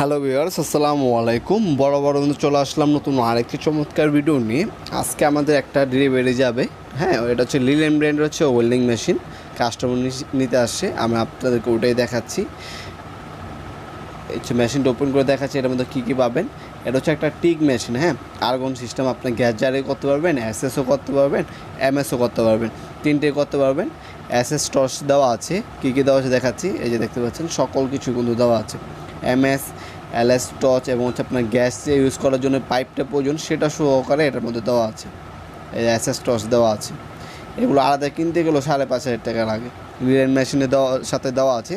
Hello viewers আসসালামু আলাইকুম বড় বড় বন্ধু চলে আসলাম নতুন আরেকটি চমৎকার ভিডিও নিয়ে। আজকে আমাদের একটা ডেলিভারি যাবে। হ্যাঁ এটা হচ্ছে লিলেন ব্র্যান্ডের হচ্ছে ওয়েল্ডিং মেশিন কাস্টমার নিতে আসছে। আমি আপনাদেরকে ওটাই দেখাচ্ছি। হচ্ছে মেশিনটা ওপেন করে দেখাচ্ছি, এটার মধ্যে কী কী পাবেন? এটা হচ্ছে একটা টিক মেশিন হ্যাঁ? আর্গন সিস্টেম আপনি গ্যাস জারে করতে পারবেন এসএসও করতে পারবেন এমএসও করতে পারবেন তিনটে করতে পারবেন। এসএস টর্চ দেওয়া আছে। কী কী দেওয়া আছে দেখাচ্ছি? এই যে দেখতে পাচ্ছেন, সকল কিছু কিন্তু দেওয়া আছে। এমএস এলএস টর্চ এবং হচ্ছে আপনার গ্যাস যে ইউজ করার জন্য পাইপটা প্রয়োজন, সেটা সহকারে এটার মধ্যে দেওয়া আছে। এই এসএস টর্চ দেওয়া আছে। এগুলো আলাদা কিনতে গেলেও সাড়ে পাঁচ হাজার টাকা লাগে। রিলেন মেশিনে দেওয়া, সাথে দেওয়া আছে।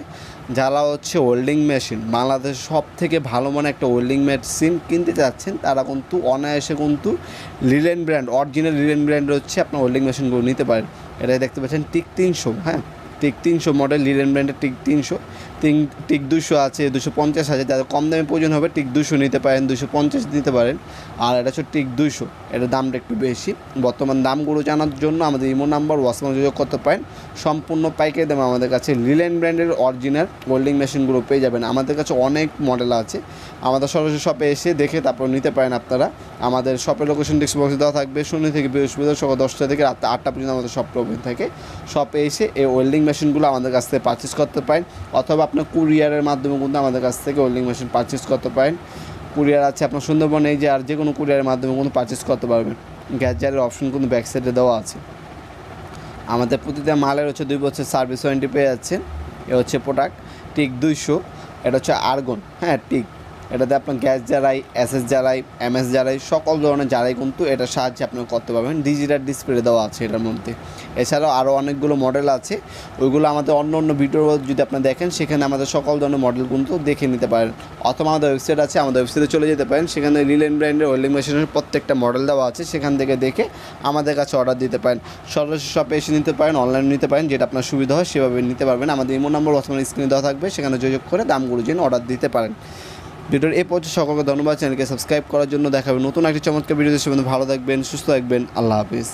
যারা হচ্ছে ওয়েল্ডিং মেশিন বাংলাদেশ সব থেকে ভালো মানে একটা ওয়েল্ডিং মেশিন কিনতে চাচ্ছেন তারা কিন্তু অনায়াসে কিন্তু লিলেন ব্র্যান্ড অরিজিনাল লিলেন ব্র্যান্ডের হচ্ছে আপনার ওয়েল্ডিং মেশিনগুলো নিতে পারেন। এটাই দেখতে পাচ্ছেন টিক তিনশো হ্যাঁ? টিক তিনশো মডেল লিলেন ব্র্যান্ডের টিক তিনশো। তিন টিক দুশো আছে দুশো পঞ্চাশ আছে। যাদের কম দামে প্রয়োজন হবে টিক দুশো নিতে পারেন দুশো পঞ্চাশ নিতে পারেন। আর এটা হচ্ছে টিক দুশো এটার দামটা একটু বেশি। বর্তমান দামগুলো জানার জন্য আমাদের ইমো নাম্বার ওয়াসমান যোগাযোগ করতে পারেন। সম্পূর্ণ পাইকারি দামে আমাদের কাছে লিলেন ব্র্যান্ডের অরিজিনাল ওয়েল্ডিং মেশিনগুলো পেয়ে যাবেন। আমাদের কাছে অনেক মডেল আছে। আমাদের সরাসরি শপে এসে দেখে তারপর নিতে পারেন আপনারা। আমাদের শপের লোকেশন ডিসক্রিপশনে দেওয়া থাকবে। শূন্য থেকে বৃহস্পতিবার সকাল দশটা থেকে রাত আটটা পর্যন্ত আমাদের শপটা ওপেন থাকে। শপে এসে এই ওয়েল্ডিং মেশিনগুলো আমাদের কাছ থেকে পারচেস করতে পারেন। অথবা আপনার কুরিয়ারের মাধ্যমে কিন্তু আমাদের কাছ থেকে ওয়েল্ডিং মেশিন পারচেস করতে পারেন। কুরিয়ার আছে আপনার সুন্দরবনে এই যে আর যে কোনো কুরিয়ারের মাধ্যমে কিন্তু পারচেস করতে পারবেন। গ্যাস জারের অপশন কিন্তু ব্যাক সাইডে দেওয়া আছে। আমাদের প্রতিটা মালের হচ্ছে দুই বছর সার্ভিস ওয়ারেন্টি পেয়ে যাচ্ছেন। এ হচ্ছে প্রোডাক্ট টিক দুইশো, এটা হচ্ছে আর্গন হ্যাঁ টিক এটাতে আপনার গ্যাস জ্বালাই এসএস জ্বালাই এমএস জ্বালাই, সকল ধরনের জ্বালাই কিন্তু এটার সাহায্যে আপনি করতে পারবেন। ডিজিটাল ডিসপ্লে দেওয়া আছে এটার মধ্যে। এছাড়াও আরও অনেকগুলো মডেল আছে। ওইগুলো আমাদের অন্য অন্য ভিডিও যদি আপনি দেখেন, সেখানে আমাদের সকল ধরনের মডেল কিন্তু দেখে নিতে পারেন। অথবা আমাদের ওয়েবসাইট আছে, আমাদের ওয়েবসাইটে চলে যেতে পারেন। সেখানে লিলেন ব্র্যান্ডের ওয়েল্ডিং মেশিনের প্রত্যেকটা মডেল দেওয়া আছে। সেখান থেকে দেখে আমাদের কাছে অর্ডার দিতে পারেন। সরাসরি শপে এসে নিতে পারেন অনলাইনে নিতে পারেন। যেটা আপনার সুবিধা হয়, সেভাবে নিতে পারবেন। আমাদের ইমো নম্বর বর্তমানে স্ক্রিনে দেওয়া থাকবে। সেখানে যোগাযোগ করে দামগুলো জেনে অর্ডার দিতে পারেন। ভিডিওর এ পর্যন্ত সকলকে ধন্যবাদ। চ্যানেলকে সাবস্ক্রাইব করার জন্য দেখাবে নতুন একটি চমৎকার ভিডিও। দেশে ভালো থাকবেন, সুস্থ থাকবেন। আল্লাহ হাফিজ।